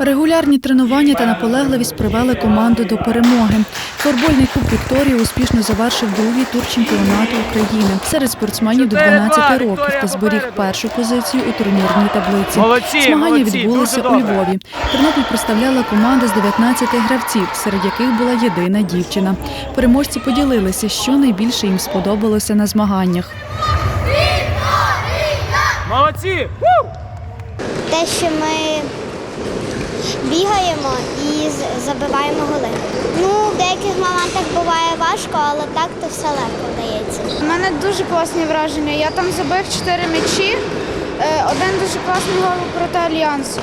Регулярні тренування та наполегливість привели команду до перемоги. Футбольний клуб Вікторія успішно завершив другий тур чемпіонату України серед спортсменів до 12 років та зберіг першу позицію у турнірній таблиці. Змагання відбулися у. Львові. Тернопіль представляла команда з 19 гравців, серед яких була єдина дівчина. Переможці поділилися, що найбільше їм сподобалося на змаганнях. Молодці! те, що ми бігаємо і забиваємо голи. Ну, в деяких моментах буває важко, але так то все легко вдається. У мене дуже класні враження. Я там забив чотири м'ячі. Е, Один дуже класний гол проти Альянсу.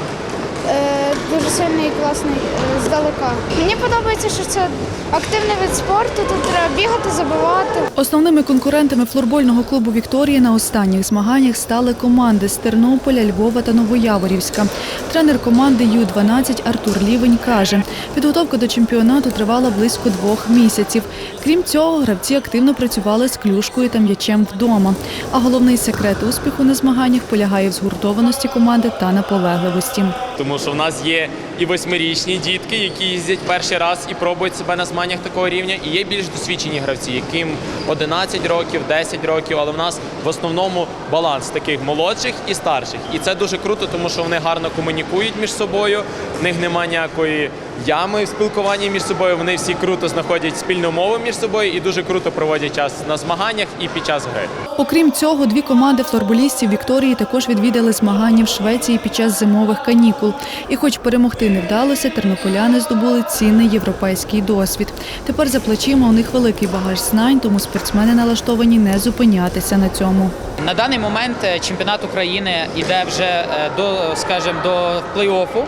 Е, Дуже сильний і класний е, здалека. Мені подобається, що це активний вид спорту. Тут треба бігати, забивати. Основними конкурентами флорбольного клубу Вікторія на останніх змаганнях стали команди з Тернополя, Львова та Новояворівська. Тренер команди Ю-12 Артур Лівень каже, підготовка до чемпіонату тривала близько двох місяців. Крім цього, гравці активно працювали з клюшкою та м'ячем вдома. А головний секрет успіху на змаганнях полягає в згуртованості команди та наполегливості. Тому що в нас є і восьмирічні дітки, які їздять перший раз і пробують себе на змаганнях такого рівня, і є більш досвідчені гравці, яким 11 років, 10 років, але в нас в основному баланс таких молодших і старших. І це дуже круто, тому що вони гарно комунікують між собою. В них немає ніякої ями в спілкуванні між собою. Вони всі круто знаходять спільну мову між собою і дуже круто проводять час на змаганнях і під час гри. Окрім цього, дві команди флорболістів Вікторії також відвідали змагання в Швеції під час зимових канікул. І хоч перемогти не вдалося, тернополяни здобули цінний європейський досвід. Тепер за плечима у них великий багаж знань, тому спортсмени налаштовані не зупинятися на цьому. На даний момент е, чемпіонат України йде вже е, до, скажімо, до плей-оффу.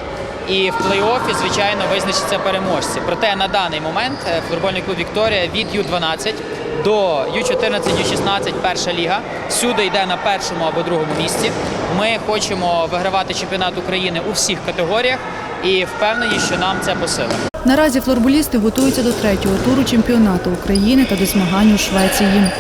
І в плей-оффі, звичайно, визначаться переможці. Проте на даний момент е, футбольний клуб Вікторія від Ю-12 до Ю-14, Ю-16 перша ліга. Всюди йде на першому або другому місці. Ми хочемо вигравати чемпіонат України у всіх категоріях і впевнені, що нам це посилить. Наразі флорболісти готуються до третього туру чемпіонату України та до змагань у Швеції.